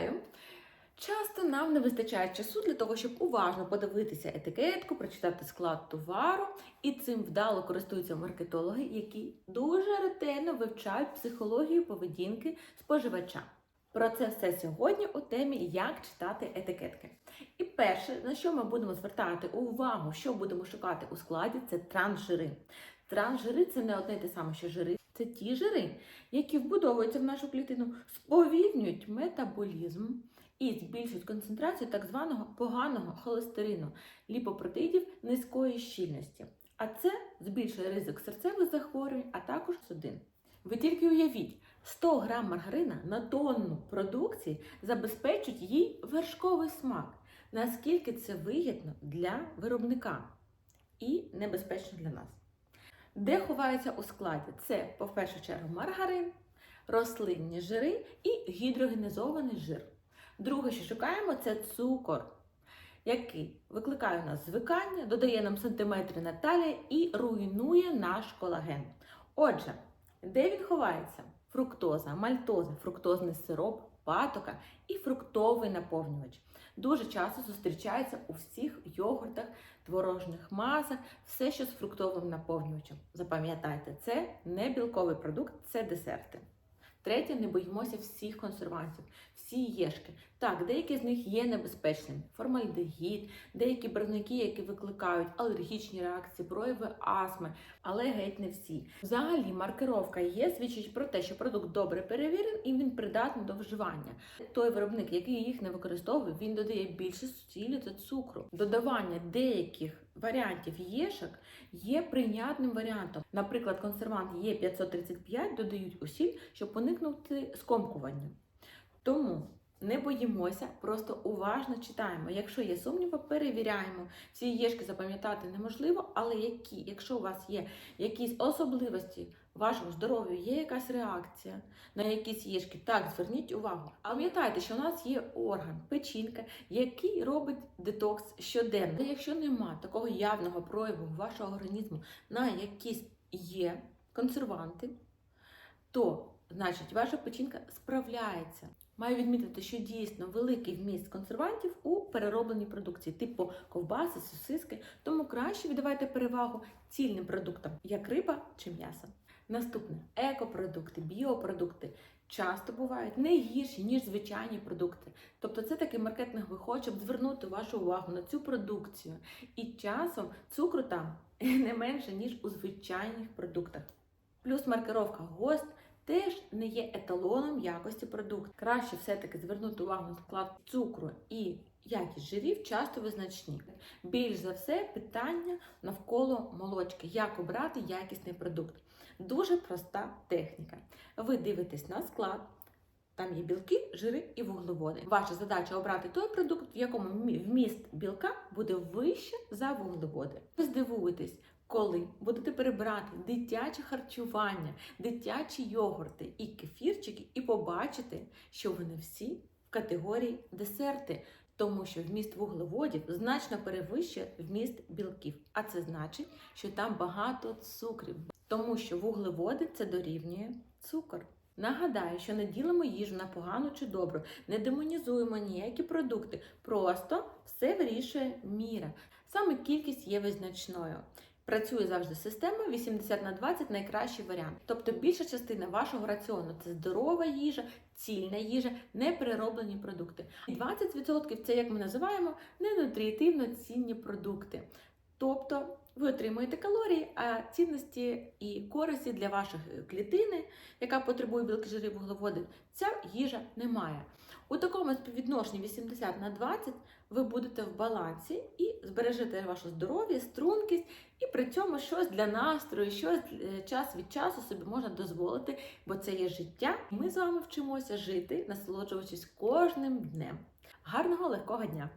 Вітаю! Часто нам не вистачає часу для того, щоб уважно подивитися етикетку, прочитати склад товару, і цим вдало користуються маркетологи, які дуже ретельно вивчають психологію поведінки споживача. Про це все сьогодні у темі як читати етикетки. І перше, на що ми будемо звертати увагу, що будемо шукати у складі, це трансжири. Трансжири це не одне те саме, що жири. Це ті жири, які вбудовуються в нашу клітину, сповільнюють метаболізм і збільшують концентрацію так званого поганого холестерину, ліпопротеїдів низької щільності. А це збільшує ризик серцевих захворювань, а також судин. Ви тільки уявіть, 100 грам маргарина на тонну продукції забезпечують їй вершковий смак. Наскільки це вигідно для виробника і небезпечно для нас. Де ховається у складі? Це, по першу чергу, маргарин, рослинні жири і гідрогенізований жир. Друге, що шукаємо, це цукор, який викликає у нас звикання, додає нам сантиметри на талії і руйнує наш колаген. Отже, де він ховається? Фруктоза, мальтоза, фруктозний сироп, патока і фруктовий наповнювач. Дуже часто зустрічається у всіх йогуртах, творожних масах, все, що з фруктовим наповнювачем. Запам'ятайте, це не білковий продукт, це десерти. Третє, не боїмося всіх консервантів, всі єшки. Так, деякі з них є небезпечними. Формальдегід, деякі барвники, які викликають алергічні реакції, прояви астми, але геть не всі. Взагалі, маркировка є, свідчить про те, що продукт добре перевірений і він придатний до вживання. Той виробник, який їх не використовує, він додає більше солі та цукру. Додавання деяких варіантів єшок є прийнятним варіантом. Наприклад, консервант Є535 додають усіль, щоб уникнути скомкування. Тому не боїмося, просто уважно читаємо. Якщо є сумніви, перевіряємо. Всі єшки запам'ятати неможливо, але які, якщо у вас є якісь особливості вашого здоров'я, є якась реакція на якісь єшки, так, зверніть увагу. А пам'ятайте, що у нас є орган, печінка, який робить детокс щоденно. Якщо нема такого явного прояву вашого організму на якісь є консерванти, то значить ваша печінка справляється. Маю відмітити, що дійсно великий вміст консервантів у переробленій продукції, типу ковбаси, сосиски, тому краще віддавайте перевагу цільним продуктам, як риба чи м'ясо. Наступне екопродукти, біопродукти часто бувають не гірші, ніж звичайні продукти. Тобто це такий маркетинговий ход, щоб звернути вашу увагу на цю продукцію. І часом цукру там не менше, ніж у звичайних продуктах. Плюс маркировка ГОСТ теж не є еталоном якості продукту. Краще все-таки звернути увагу на склад цукру і якість жирів часто визначні. Більш за все, питання навколо молочки, як обрати якісний продукт. Дуже проста техніка. Ви дивитесь на склад. Там є білки, жири і вуглеводи. Ваша задача обрати той продукт, в якому вміст білка буде вище за вуглеводи. Ви здивуєтесь, коли будете перебирати дитяче харчування, дитячі йогурти і кефірчики, і побачите, що вони всі в категорії десерти, тому що вміст вуглеводів значно перевищує вміст білків. А це значить, що там багато цукрів, тому що вуглеводи це дорівнює цукор. Нагадаю, що не ділимо їжу на погану чи добру, не демонізуємо ніякі продукти, просто все вирішує міра. Саме кількість є визначною. Працює завжди система 80 на 20 найкращий варіант. Тобто більша частина вашого раціону це здорова їжа, цільна їжа, неперероблені продукти. І 20% це, як ми називаємо, ненутріативно цінні продукти. Тобто ви отримуєте калорії, а цінності і користі для вашої клітини, яка потребує білки, жири, вуглеводи, ця їжа не має. У такому співвідношенні 80 на 20 ви будете в балансі і збережете ваше здоров'я, стрункість, і при цьому щось для настрою, щось час від часу собі можна дозволити, бо це є життя. Ми з вами вчимося жити, насолоджуючись кожним днем. Гарного легкого дня!